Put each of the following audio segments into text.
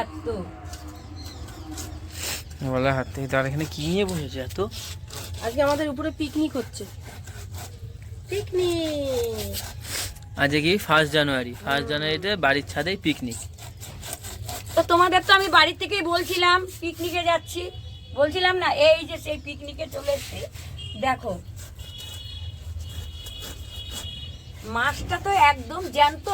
এত। বলে হাত থেকে তার এখানে কি নিয়ে বসেছে এত? আজকে আমাদের উপরে পিকনিক হচ্ছে। পিকনিক আজকে কি? ফার্স্ট জানুয়ারি ফার্স্ট জানুয়ারিতে বাড়ির ছাদে পিকনিক তো তোমাদের তো আমি বাড়ি থেকেই বলছিলাম পিকনিকে যাচ্ছি। বলছিলাম না এই যে সেই পিকনিকে চলে এসেছি। দেখো মাছটা তো একদম জ্যান্ত।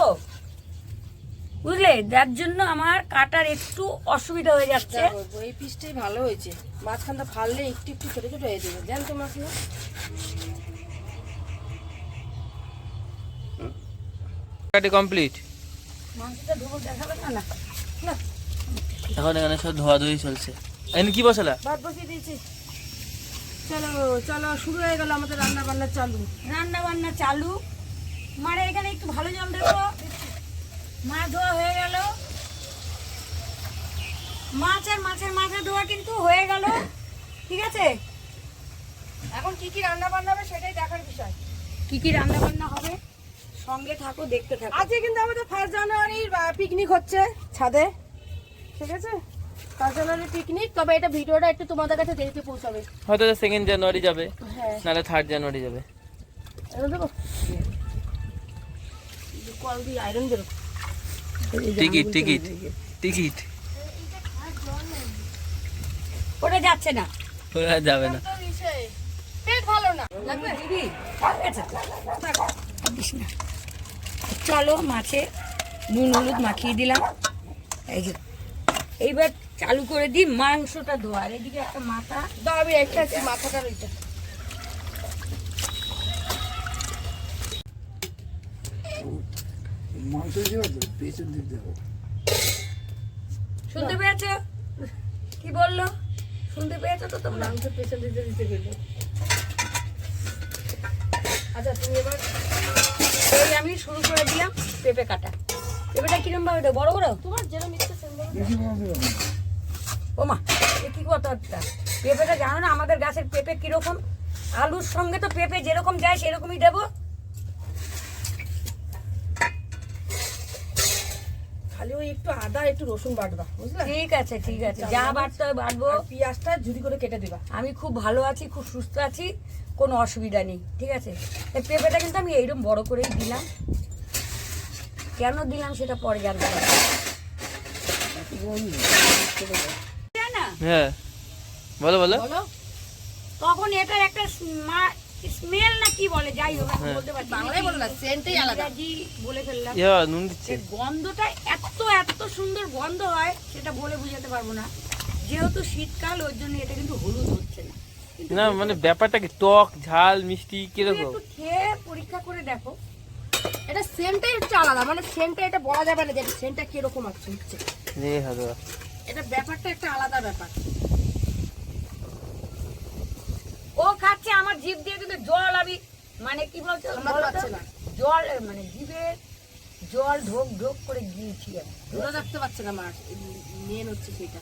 বুঝলে? যার জন্য আমার কাটার একটু অসুবিধা হয়ে যাচ্ছে। এই পিসটাই ভালো হয়েছে। মাঝখানটা ফাললে একটু একটু ছোট ছোট হয়ে যাবে। জানতো মাছ না কাটি কমপ্লিট। মাংসটা ধোবো দেখাবে না না। না। এখন এখানে সব ধোয়াধুয়ি চলছে। এখানে কি বসালা? ভাত বসিয়ে দিয়েছি। চলো চলো শুরু হয়ে গেল আমাদের রান্না বান্না চালু। রান্না বান্না চালু? মারে এখানে একটু ভালো জল দেবো মাছ ধোয়া হয়ে গেল। মাছ আর মাছের মাথা ধোয়া কিন্তু হয়ে গেল। ঠিক আছে? এখন কি কি রান্না বান্না হবে সেটাই দেখার বিষয়। কি কি রান্না বান্না হবে সঙ্গে থাকো দেখতে থাকো। আজকে কিন্তু আমাদের ফার্স্ট জানুয়ারির পিকনিক হচ্ছে ছাদে। ঠিক আছে? ফার্স্ট জানুয়ারির পিকনিক তবে এটা ভিডিওটা একটু তোমাদের কাছে দেরিতে পৌঁছাবে। হয়তো সেকেন্ড জানুয়ারি যাবে হ্যাঁ। নাহলে থার্ড জানুয়ারি যাবে। কল দিয়ে আয়রন বেরো। টিকিট টিকিট টিকিট ওটা যাচ্ছে না। ওরা যাবে না। পেট ভালো না। লাগবে? দিদি আচ্ছা। চলো মাছে নুন হলুদ মাখিয়ে দিলাম। এই যে এইবার চালু করে দিই মাংসটা ধোয়ার। এদিকে একটা মাথা। শুনতে পেয়েছ? কি বলল? শুনতে পেয়েছ তো তোমরা? মাংস পেছন দিতে দিতে গেলে। আচ্ছা তুমি এবার এই আমি শুরু করে দিলাম পেঁপে কাটা। পেঁপেটা কিরম ভাবে দেবো? বড় বড়? তোমার যেরকম ইচ্ছে ও মা এ কি কথা একটা পেঁপেটা জানো না আমাদের গাছের পেঁপে কীরকম? আলুর সঙ্গে তো পেঁপে যেরকম যায় সেরকমই দেবো। খালি ওই একটু আদা একটু রসুন বাটবা বুঝলে? ঠিক আছে ঠিক আছে। যা বাড়তে হয় আর পেঁয়াজটা ঝুরি করে কেটে দিবা। আমি খুব ভালো আছি খুব সুস্থ আছি কোনো অসুবিধা নেই ঠিক আছে? পেঁপেটা কিন্তু আমি এইরকম বড় করেই দিলাম। কেন দিলাম সেটা পরে জানতে পারব হ্যাঁ। বলো বলো। বলো। তখন এটার একটা স্মেল না কি বলে যাই হোক আমি বলতে পারছি। বাংলায় বলো না সেন্টই আলাদা। ইংরাজি বলে ফেললাম। ইয়া নুন দিচ্ছে। গন্ধটা এত এত সুন্দর গন্ধ হয় সেটা বলে বুঝাতে পারব না। যেহেতু শীতকাল ওর জন্য এটা কিন্তু হলুদ হচ্ছে না। না মানে ব্যাপারটা কি টক ঝাল মিষ্টি কীরকম? একটু খেয়ে পরীক্ষা করে দেখো। এটা সেন্টটাই হচ্ছে আলাদা মানে সেন্টটা এটা বলা যাবে না যে সেন্টটা কীরকম আছে হচ্ছে এটা ব্যাপারটা একটা আলাদা ব্যাপার ও খাচ্ছে আমার জিভ দিয়ে কিন্তু জল আমি মানে কি বলছো। জল মানে জিভে জল ঢোক ঢোক করে গিয়েছি আমি। ধরে রাখতে পারছে না মাছ মেন হচ্ছে সেটা।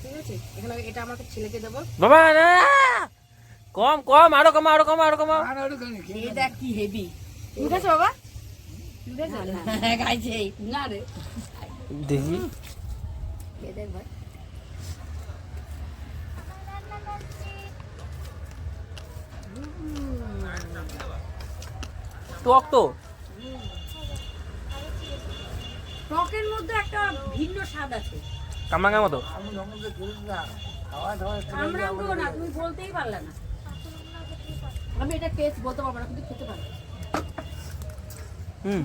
ঠিক আছে? এখানে এটা আমাকে ছেলেকে দেবো। বাবা কম কম আরও কমা আরও কমা আরও কি হেভি বাবা? হ্যাঁ গাইছে। না রে। দেখি ভাই। টক তো টকের মধ্যে একটা ভিন্ন স্বাদ আছে। কামরাঙ্গার মতো। আমরা না তুমি বলতেই পারলে না। আমি এটা টেস্ট বলতে পারব না কিন্তু খেতে পারব। হুম।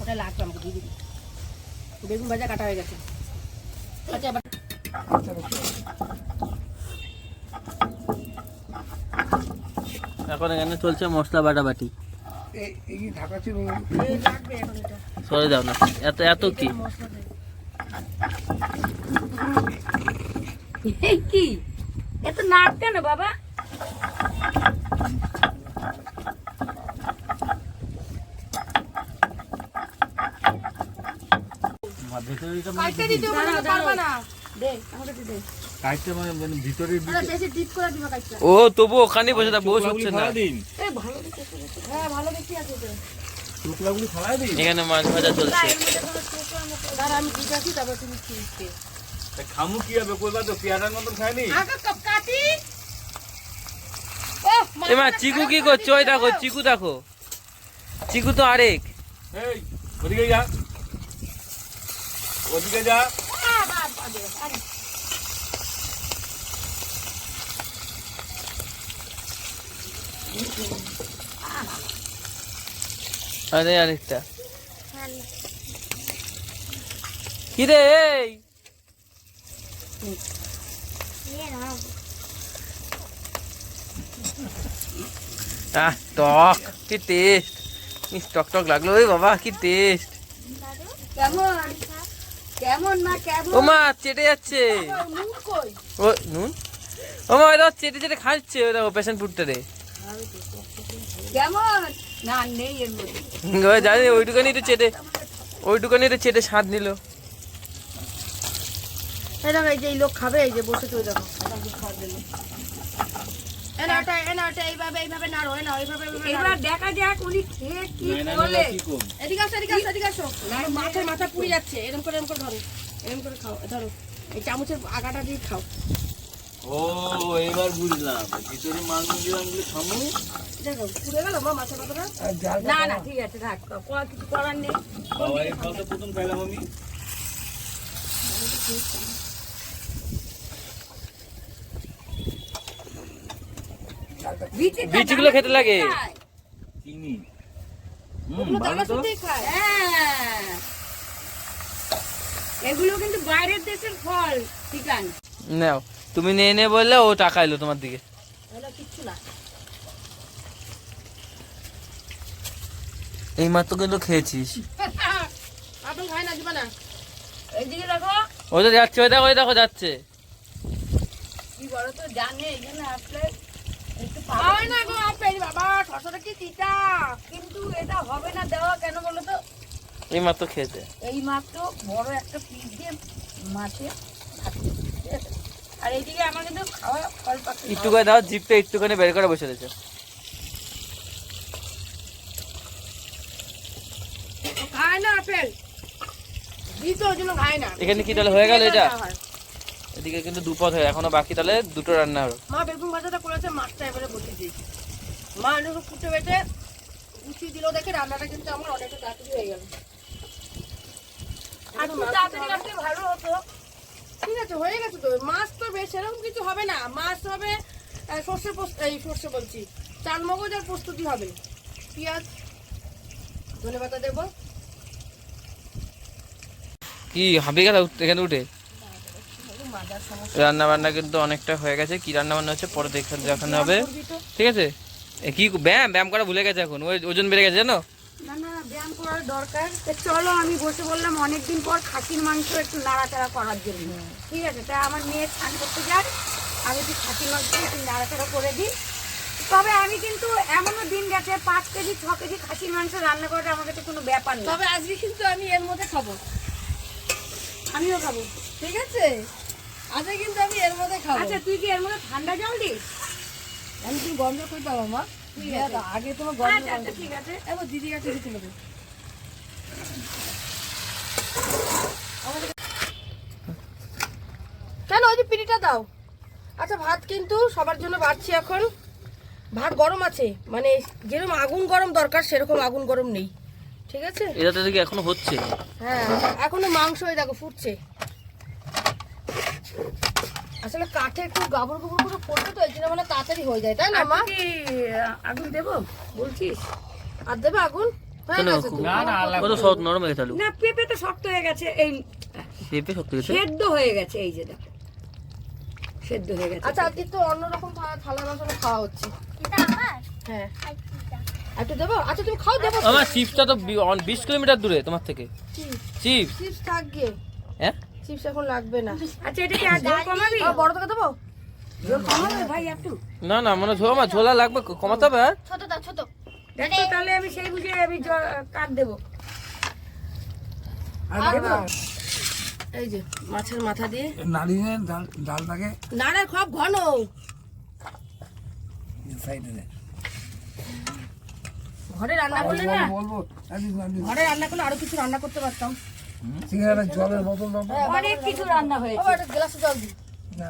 ওটা লাগবে আমাকে দিয়ে দিবি। বেগুন ভাজা কাটা হয়ে গেছে। এখন এখানে চলছে মশলা বাটাবাটি। এই লাগবে এখন এটা সরে যাও না এত এত কি? এই কি? এত নাক কেন বাবা? কাটতে দিতে হবে না, দে আমাকে দে কাইটটা মানে মানে বেশি ডিপ করে দিবা কাটটা ও তবু ওখানে বসে থাক বস হচ্ছে না। দিন ভালো দেখে হ্যাঁ ভালো দেখি আছে তো। শুকলাগুলি ফালাই দিন। এখানে মাছ ভাজা চলছে। দাঁড়া আমি তারপর তুমি খেয়ে খামু কি হবে কইবা তো পেয়ারার মতন খায়নি? আগে কাপ কাটি। এমা চিকু কি করছে? ওই দেখো চিকু দেখো। চিকু তো আরেক। এই ওদিকে যা। ওদিকে যা। আরে আরেকটা। কি রে এই? আহ টক কি টেস্ট টক টক লাগল ওই বাবা কি টেস্ট কেমন? কেমন মা কেমন? ও মা চেটে যাচ্ছে। নুন কই? ও নুন? ও মা ওই চেটে চেটে খাচ্ছে ওরা ও পেশেন্ট ফুটতে রে। কেমন? না নেই এর মধ্যে। ওই জানি ওইটুকানি একটু চেটে ওইটুকানি একটু চেটে স্বাদ নিল। এই দেখো এই যে এই লোক খাবে এই যে বসে তুই দেখো ওটা এনা ওটা এইভাবে এইভাবে নাড়ো এনা এইভাবে এইভাবে এবার দেখা যাক উনি খেয়ে কি বলে। এদিকে আসো এদিকে আসো এদিকে আসো। মাথায় মাথা পুড়ে যাচ্ছে এরকম করে এরকম করে ধরো এরকম করে খাও ধরো এই চামচের আগাটা দিয়ে খাও। ও এবার বুঝলাম। ভিতরে মাংস দিলাম বলে খামু দেখো পুড়ে গেল মা মাছের মাথাটা না না ঠিক আছে থাক কিছু করার নেই। বাবা এই ফলটা প্রথম খাইলাম আমি। বিচিগুলো খেতে লাগে। চিনি। হ্যাঁ। এগুলো কিন্তু বাইরের দেশের ফল চিকান নাও তুমি নিয়ে নে বললে ও টাকা এলো তোমার দিকে। এগুলো কিচ্ছু না। এই মাত্র কিন্তু খেয়েছিস। আপনি খায় না দিবা না। এইদিকে দেখো। ওই তো যাচ্ছে ওই দেখো ওই দেখো যাচ্ছে। কি তো জানে জন্য আসলে একটু না গো আপেল বাবা শশাটা কি তিতা? কিন্তু এটা হবে না দেওয়া কেন বলো তো? এই মাত্র খেয়েছে। এই মাত্র বড় একটা পিস দিয়ে মাছে খাচ্ছে, ঠিক আছে? আর এইদিকে আমার কিন্তু খাওয়া ফল পাচ্ছে একটু করে দাও জিপটা একটুখানি বের করে বসে রয়েছে খায় না আপেল। দিত ওই জন্য খায় না। এখানে কি তাহলে হয়ে গেল এটা। এদিকে কিন্তু দুপথ হয়ে এখনও বাকি তাহলে দুটো রান্না হলো মা বেগুন ভাজাটা করেছে মাছটা এবারে বসিয়ে দিয়েছি। মা আলুকে ফুটে বেটে গুছিয়ে দিল দেখে রান্নাটা কিন্তু আমার অনেকটা তাড়াতাড়ি হয়ে গেল। আর তাড়াতাড়ি আসলে ভালো হতো। ঠিক আছে হয়ে গেছে তো। মাছ তো বেশ সেরকম কিছু হবে না। মাছ হবে সর্ষে পোস্ত এই সর্ষে বলছি। চাল মগজ আর প্রস্তুতি হবে। পেঁয়াজ ধনে পাতা দেবো। কি হাবি গেল এখানে উঠে? রান্না বান্না কিন্তু অনেকটা হয়ে গেছে। কি রান্না বান্না হচ্ছে পরে দেখে দেখানো হবে। ঠিক আছে? কি ব্যায়াম ব্যায়াম করা ভুলে গেছে এখন। ওই ওজন বেড়ে গেছে জানো? না না ব্যায়াম করার দরকার। চলো আমি বসে বললাম অনেকদিন পর খাসির মাংস একটু নাড়াচাড়া করার জন্য। ঠিক আছে? তা আমার মেয়ে স্নান করতে যায় আমি একটু খাসির মাংস একটু নাড়াচাড়া করে দিই। তবে আমি কিন্তু এমনও দিন গেছে পাঁচ কেজি ছ কেজি খাসির মাংস রান্না করাটা আমার কাছে কোনো ব্যাপার না। তবে আজকে কিন্তু আমি এর মধ্যে খাব। আমিও খাব। ঠিক আছে? আজকে কিন্তু আমি এর মধ্যে খাব। আচ্ছা তুই কি এর মধ্যে ঠান্ডা জল দিস? আমি তুমি কই পাবো মা? আগে তোমার গন্ধ আচ্ছা আচ্ছা ঠিক আছে। এবার দিদি কাছে কিছু নেব কেন ওই যে পিড়িটা দাও। আচ্ছা ভাত কিন্তু সবার জন্য বাড়ছি এখন। ভাত গরম আছে মানে যেরকম আগুন গরম দরকার সেরকম আগুন গরম নেই। ঠিক আছে? এটা তো দেখি এখনও হচ্ছে। হ্যাঁ এখনও মাংস ওই দেখো ফুটছে। আসলে কাঠে একটু গাবর গুবর করে ফুটবে তো এই জন্য মানে তাড়াতাড়ি হয়ে যায় তাই না মা? কি আগুন দেবো? বলছিস? আর দেবে আগুন? কত নরম হয়ে গেছে না পেঁপে তো শক্ত হয়ে গেছে এই পেঁপে শক্ত গেছে? সেদ্ধ হয়ে গেছে এই যে দেখো। সেদ্ধ হয়ে গেছে আচ্ছা আজকে তো অন্যরকম থালা বাসনে খাওয়া হচ্ছে। হ্যাঁ। একটু দেবো? আচ্ছা তুমি খাও দেবো। তো। আমার চিপসটা তো বিশ কিলোমিটার দূরে তোমার থেকে। চিপস। চিপস। থাক হ্যাঁ? চিপস এখন লাগবে না। আচ্ছা এটা কি আর ঝোল কমাবি? বড় থেকে দেবো? ঝোল কমাবে ভাই একটু। না না মানে ঝোলা আমার ঝোলা লাগবে কমাতে হবে ছোট দাও ছোট। দেখো তাহলে আমি সেই বুঝে আমি কাট দেবো। আর দেবো? এই যে মাছের মাথা দিয়ে। নাড়িয়ে ডাল ডালটাকে না না খুব ঘন। সাইডে দে। ঘরে রান্না করলে না? ঘরে রান্না করলে আরও কিছু রান্না করতে পারতাম। সিঙ্গারা জলের বোতল দাও। অনেক কিছু রান্না হয়েছে। একটা গ্লাসে জল দিই। না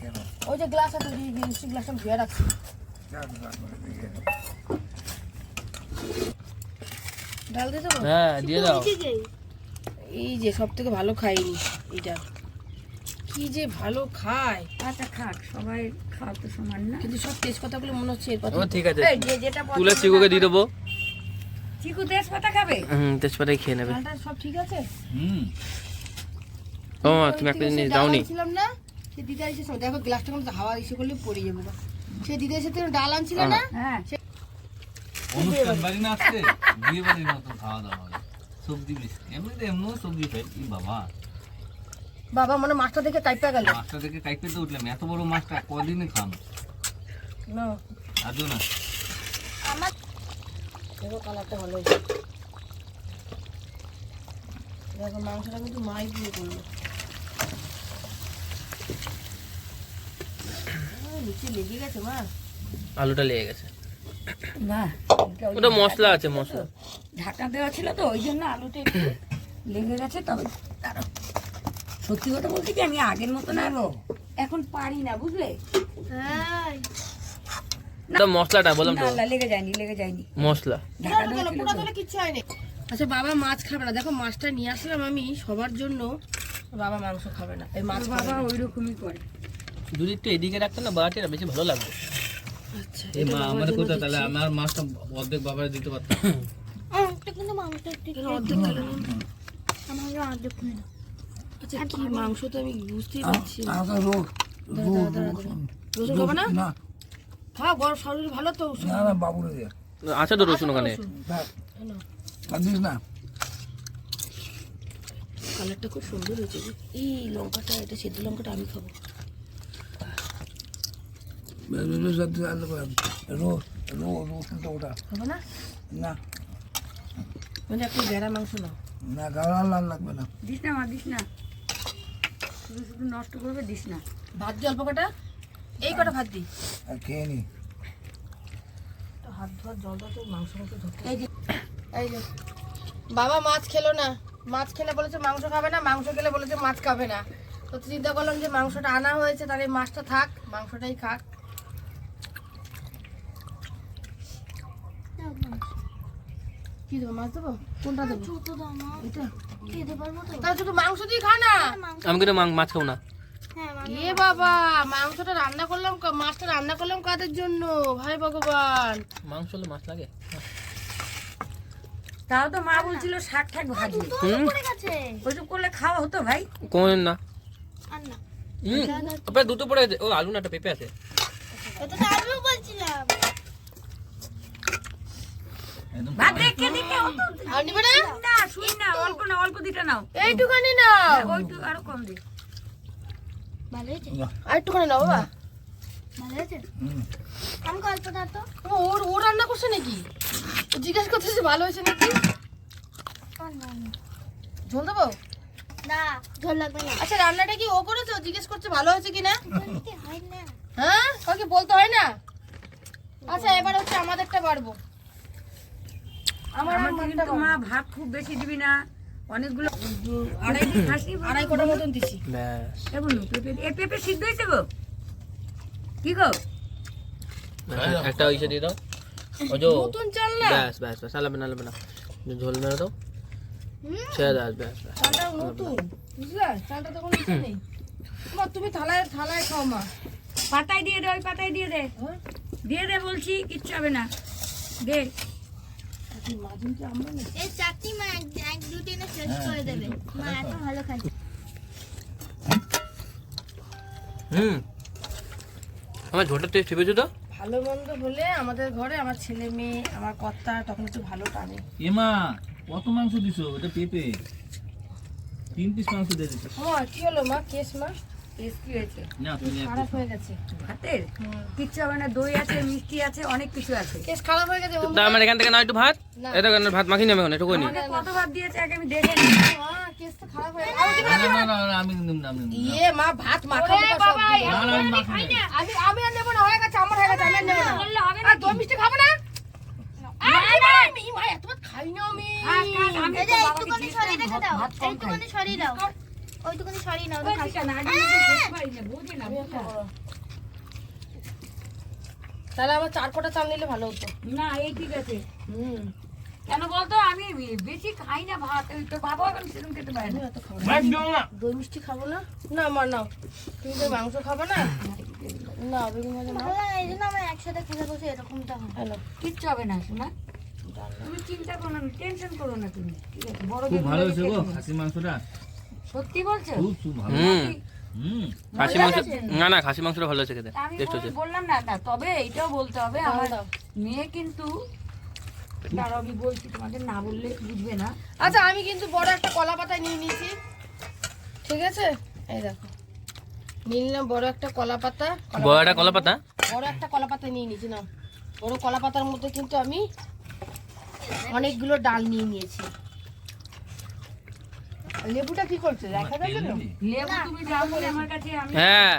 কেন? ওই যে গ্লাস আছে দিয়ে গ্লাসটা ধুয়ে রাখছি। ডাল দিয়ে দেবো? হ্যাঁ দিয়ে দাও। এই যে সব থেকে ভালো খাইনি এইটা কি যে ভালো খায়। আচ্ছা খাক সবাই খাওয়া তো সমান না। কিন্তু সব তেজপাতাগুলো মনে হচ্ছে এর কথা। ঠিক আছে। এই যে যেটা তুলে চিকুকে দিয়ে দেবো। চিকু তেজপাতা খাবে? হুম তেজপাতাই খেয়ে নেবে। সব ঠিক আছে? হুম। ও তুমি একটা জিনিস দাওনি। ছিলাম না সে দিদা এসে দেখো গ্লাসটা কোনো হাওয়া এসে করলে পড়ে যাব। সে দিদা এসে তুমি ডাল আনছিল না? হ্যাঁ। অনুষ্ঠান বাড়ি না আসছে বিয়ে বাড়ির মতো খাওয়া দাওয়া হবে। সবজি বেশি এমনিতে এমনিও সবজি খাই। কি বাবা। বাবা মানে মাছটা দেখে কাইপা গেল। মাছটা থেকে কাইপেতে উঠলাম। এত বড় মাছটা কদিনে খাম? না। আজও না। দেখো কালারটা ভালো হয়েছে। দেখো মাংসটা কিন্তু মাই দিয়ে করল। নিচে লেগে গেছে মা। আলুটা লেগে গেছে। বাহ ওটা মশলা আছে মশলা। ঢাকা দেওয়া ছিল তো ওই জন্য আলুটা একটু লেগে গেছে তবে। সত্যি কথা বলতে কি আমি আগের মতো না এখন পারি না বুঝলে? ওটা মশলাটা বললাম তো। না লেগে যায়নি লেগে যায়নি। মশলা। ঢাকা তো। কিচ্ছু হয়নি। আচ্ছা বাবা মাছ খাবে না। দেখো মাছটা নিয়ে আসলাম আমি সবার জন্য। বাবা মাংস খাবে না। এই মাছ বাবা না। ওই রকমই করে। যদি একটু এদিকে রাখতে না বাটিটা বেশি ভালো লাগবে আচ্ছা এই মা আমার কোথায়? তাহলে আমার মাছটা অর্ধেক বাবার দিতে পারতাম। অর্ধেক নিন। আচ্ছা কি মাংস তো আমি বুঝতেই পারছি। রসুন খাবে না। না গরম শরীর ভালো তো না না বাবুরে দে। আছে তো রসুন ওখানে? কাঁদিস না। কালারটা খুব সুন্দর হয়েছে এই লঙ্কাটা এটা সেদ্ধ লঙ্কাটা আমি খাব। না? না। মানে একটা বেড়া মাংস না না গাড়া লাল লাগবে না। দিস না মা দিস না। শুধু শুধু নষ্ট করবে দিস না। ভাত দিয়ে অল্প কটা? এই কটা ভাত দিই। আর খেয়ে নি। হাত ধোয়ার জলটা তো মাংস মতো ধরতে এই যে এই যে। বাবা মাছ খেলো না। মাছ খেলে বলেছে মাংস খাবে না মাংস খেলে বলেছে মাছ খাবে না। তো চিন্তা করলাম যে মাংসটা আনা হয়েছে তাহলে এই মাছটা থাক মাংসটাই খাক। কি দেবো মাছ দেবো? কোনটা দেবো? এটা তাহলে শুধু মাংস দিয়ে খা না। আমি কিন্তু মাছ খাব না। এ বাবা মাংসটা রান্না করলাম মাছটা রান্না করলাম কাদের জন্য? ভাই ভগবান। মাংস হলে মাছ লাগে? তাও তো মা বলছিল শাক ঠাক ভাজবে হুম? ওইসব করলে খাওয়া হতো ভাই? কোন না? আপনার দুটো পড়ে গেছে ও আলু না একটা পেঁপে আছে। ভাত দেখে দেখে হতো আর নিবে না? না শুই না অল্প না অল্প দিটা নাও। এইটুখানি না ওই তো আরও কম দে আর একটুখানি নাও বাবা। ওর ও রান্না করছে নাকি? জিজ্ঞেস করতেছে ভালো হয়েছে নাকি? ঝোল দেবো? না ঝোল লাগবে না। আচ্ছা রান্নাটা কি ও করেছে? ও জিজ্ঞেস করছে ভালো হয়েছে কিনা কি না? হ্যাঁ কাউকে বলতে হয় না? আচ্ছা এবার হচ্ছে আমাদেরটা বাড়বো। আমার মা ভাত খুব বেশি দিবি না। অনেকগুলো আড়াই খাসি আড়াই কোটা মতন দিছি। এ পেঁপে সিদ্ধ হয়েছে গো। কি গো? একটা ইসে দিয়ে দাও। নতুন চাল না? ব্যাস ব্যাস ব্যাস আলাবে না আলাবে না। ঝোল মেরে দাও। ছেড়ে দাও ব্যাস ব্যাস চালটা নতুন। বুঝলা? চালটা তো কোনো নেই। মা তুমি থালায় থালায় খাও মা। পাতায় দিয়ে দে ওই পাতায় দিয়ে দে। হ্যাঁ? দিয়ে দে বলছি কিচ্ছু হবে না। দে। এই চাটনি মা এক এক দু শেষ করে দেবে। মা এত ভালো খাই হুম। আমার ঝোলটা টেস্ট ভেবেছো তো? ভালো মন্দ হলে আমাদের ঘরে আমার ছেলে মেয়ে আমার কর্তা তখন একটু ভালো টানে। এমা কত মাংস দিছো? এটা পেঁপে। তিন পিস মাংস দিয়ে দিছো ও কি হলো মা? কেস মা? টেস্টি হয়েছে। না তুমি একটু খারাপ হয়ে গেছে। ভাতের? কিচ্ছু হবে না দই আছে মিষ্টি আছে অনেক কিছু আছে। কেস খারাপ হয়ে গেছে তার এখান থেকে না একটু ভাত। এটা কেন ভাত মাখি নেবে এখন একটু নি কত ভাত দিয়েছে আগে আমি দেখে হয়ে না। ইয়ে হয়ে হয়ে খাব না? কি খাই না আমি। ওই তো খেতে পারি না, বুঝি না, না। তাহলে আমার চার কোটা চাল নিলে ভালো হতো। না এই ঠিক আছে। হুম। কেন বলতো আমি বেশি খাই না ভাত ওই তো বাবা এখন সেরকম খেতে পারে না। না। দই মিষ্টি খাব না? না আমার নাও। তুমি তো মাংস খাব না? না বেগুন ভাজা ভালো এই জন্য আমরা একসাথে খেতে বসে এরকমটা হয়। হ্যালো। কিচ্ছু হবে না শোনা তুমি চিন্তা করো না টেনশন করো না তুমি। ঠিক আছে বড় ভালো হয়েছে গো খাসি মাংসটা। সত্যি বলছো? খুব খুব ভালো। হুম। খাসি মাংস না না খাসি মাংসটা ভালো খেতে। আমি টেস্ট হচ্ছে বললাম না তা তবে এটাও বলতে হবে। আমার মেয়ে কিন্তু দাঁড়াও আমি বলছি তোমাদের না বললে বুঝবে না। আচ্ছা আমি কিন্তু বড় একটা কলা পাতা নিয়ে নিয়েছি। ঠিক আছে? এই দেখো। নিলাম বড় একটা কলা পাতা। বড় একটা কলা পাতা? বড় একটা কলা পাতা নিয়ে নিয়েছি না। বড় কলা পাতার মধ্যে কিন্তু আমি অনেকগুলো ডাল নিয়ে নিয়েছি। লেবুটা কি করছে? দেখা যাবে না লেবু তুমি বলে আমার কাছে আমি হ্যাঁ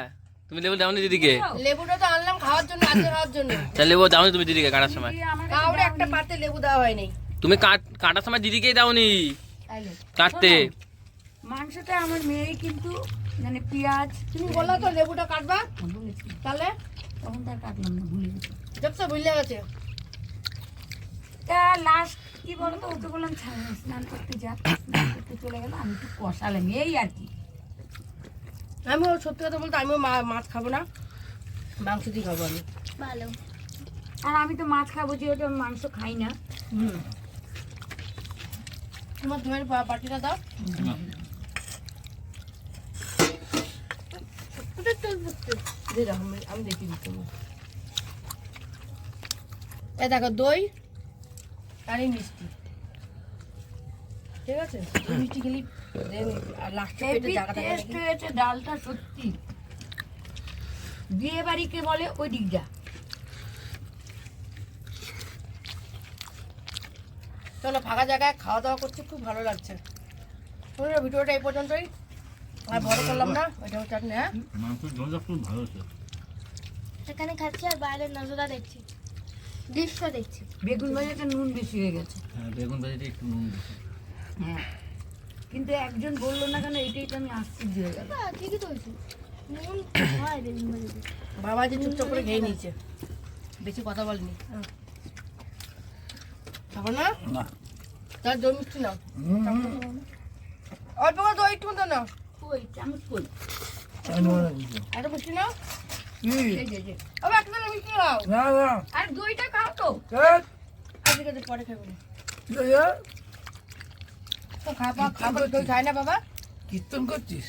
তুমি লেবু দাও নি দিদিকে? লেবুটা তো আনলাম খাওয়ার জন্য আজকে খাওয়ার জন্য। তাহলে লেবু দাও নি তুমি দিদিকে কাটার সময়। আমার কাউরে একটা পাতে লেবু দেওয়া হয়নি তুমি কাট- কাটার সময় দিদিকেই দাও নি কাটতে। মাংসটা আমার মেয়ে কিন্তু মানে পেঁয়াজ। তুমি বললা তো লেবুটা কাটবা? তাহলে? তখন তার কাটলাম না ভুলে গেছি। দেখছ বুঝলে গেছে। তা লাস্ট কি বলতো ওকে বললাম স্নান করতে যা স্নান করতে চলে গেল আমি একটু কষালাম এই আর কি। আমিও সত্যি কথা বলতে আমিও মা- মাছ খাব না মাংস দিয়ে খাব আমি। ভালো। আর আমি তো মাছ খাব যেহেতু আমি মাংস খাই না। হুম। তোমার ধোয়ের বাটিটা দাও। আমি দেখিয়ে দিচ্ছি এই দেখো দই। আর এই মিষ্টি। ঠিক আছে? মিষ্টি খেলি লাস্টে টেস্ট হয়েছে ডালটা সত্যি। বিয়ে বাড়িকে বলে ওই দিকটা। চলো ফাঁকা জায়গায় খাওয়া দাওয়া করছি খুব ভালো লাগছে। বন্ধুরা, ভিডিওটা এই পর্যন্তই। আর বড় করলাম না ওইটা হচ্ছে হ্যাঁ? মাংসের ঝোলটা খুব ভালো হয়েছে। এখানে খাচ্ছি আর বাইরের নজরা দেখছি। দৃশ্য দেখছি। বেগুন ভাজাতে নুন বেশি হয়ে গেছে। হ্যাঁ বেগুন ভাজিটা একটু নুন দিয়েছে হ্যাঁ। কিন্তু একজন বলল না কেন এটাই তো আমি আশ্চর্য হয়ে গেল হ্যাঁ ঠিকই তো হয়েছে। নুন হয় বেগুন ভাজিতে। বাবা যে চুপচাপ করে খেয়ে নিয়েছে। বেশি কথা বলেনি। খাব না? না। তার দই মিষ্টি নাও। অল্প করে দই একটু মতো নাও। কই? চামচ কই? আমি নেব না নাও না না। আর দইটা খাও তো। ধ্যাৎ, আর পরে খাব না কি হয়েছে? তো খাবা খাব দই খায় না বাবা। কীর্তন করছিস?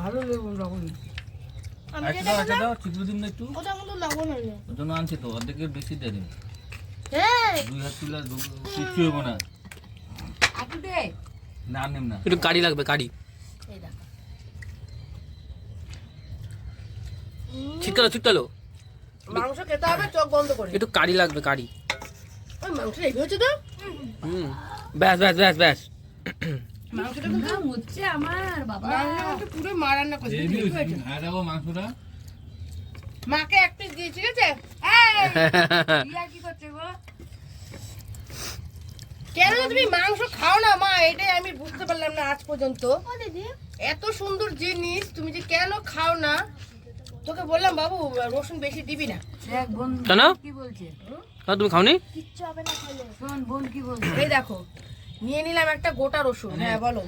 ভালো লেবু লবণ আমি যেটা দাও একটা দিন না একটু। ওটা মতো লবণ হলো ওর জন্য আনছি তো অর্ধেকের বেশি দিয়ে দিন হ্যাঁ দুই হাত তুলে কিচ্ছু হব না। একটু দে। না একটু কারি লাগবে এই দেখো। ছিটকালো ছিটকালো। মাংস খেতে হবে চোখ বন্ধ করে। একটু কারি লাগবে কারি। মাংস রেডি হচ্ছে তো। হুম। ব্যাস ব্যাস ব্যাস ব্যাস। মাংসটা কিন্তু হচ্ছে আমার বাবা। পুরো মা রান্না করছে হেভি ঠিক হয়েছে। হয়েছে? খাই দেবো মাংসটা। মাকে এক পিস দিয়ে ঠিক আছে? রিয়া কি করছে গো? কেন তুমি মাংস খাও না মা? এটাই আমি বুঝতে পারলাম না আজ পর্যন্ত। ও এত সুন্দর জিনিস তুমি যে কেন খাও না? তোকে বললাম বাবু রসুন বেশি দিবি না। দেখ বোন কেন? কি বলছে? না, তুমি খাওনি? কিচ্ছু হবে না খেলে শোন বোন কি বলছে? এই দেখো নিয়ে নিলাম একটা গোটা রসুন। হ্যাঁ বলো।